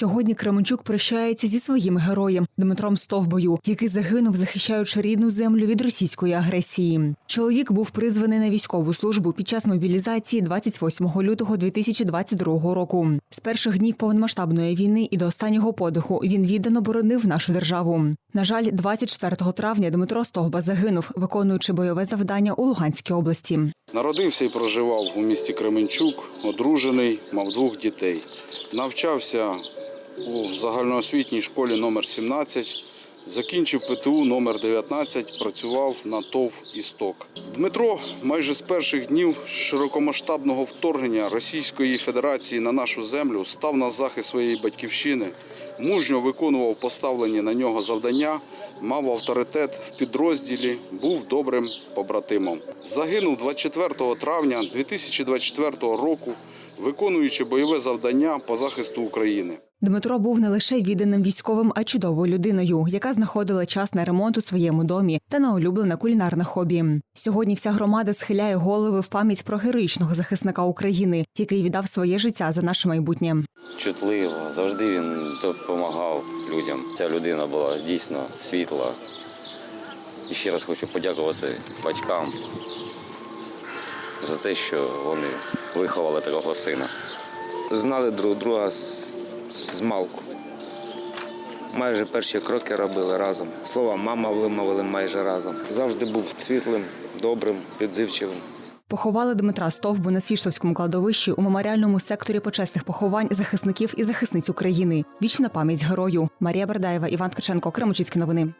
Сьогодні Кременчук прощається зі своїм героєм Дмитром Стовбою, який загинув, захищаючи рідну землю від російської агресії. Чоловік був призваний на військову службу під час мобілізації 28 лютого 2022 року. З перших днів повномасштабної війни і до останнього подиху він віддано боронив нашу державу. На жаль, 24 травня Дмитро Стовба загинув, виконуючи бойове завдання у Луганській області. Народився і проживав у місті Кременчук, одружений, мав двох дітей. Навчався у загальноосвітній школі номер 17, закінчив ПТУ номер 19, працював на ТОВ «Істок». Дмитро майже з перших днів широкомасштабного вторгнення Російської Федерації на нашу землю став на захист своєї батьківщини, мужньо виконував поставлені на нього завдання, мав авторитет в підрозділі, був добрим побратимом. Загинув 24 травня 2024 року, виконуючи бойове завдання по захисту України. Дмитро був не лише відданим військовим, а чудовою людиною, яка знаходила час на ремонт у своєму домі та на улюблене кулінарне хобі. Сьогодні вся громада схиляє голови в пам'ять про героїчного захисника України, який віддав своє життя за наше майбутнє. чутливо. Завжди він допомагав людям. Ця людина була дійсно світла. І ще раз хочу подякувати батькам за те, що вони виховали такого сина. знали друг друга з, з, малку. Майже перші кроки робили разом. Слова мама вимовили майже разом. Завжди був світлим, добрим, підзивчивим. Поховали Дмитра Стовбу на Свіштовському кладовищі у меморіальному секторі почесних поховань захисників і захисниць України. Вічна пам'ять герою. Марія Бердаєва, Іван Ткаченко, Кремочицькі новини.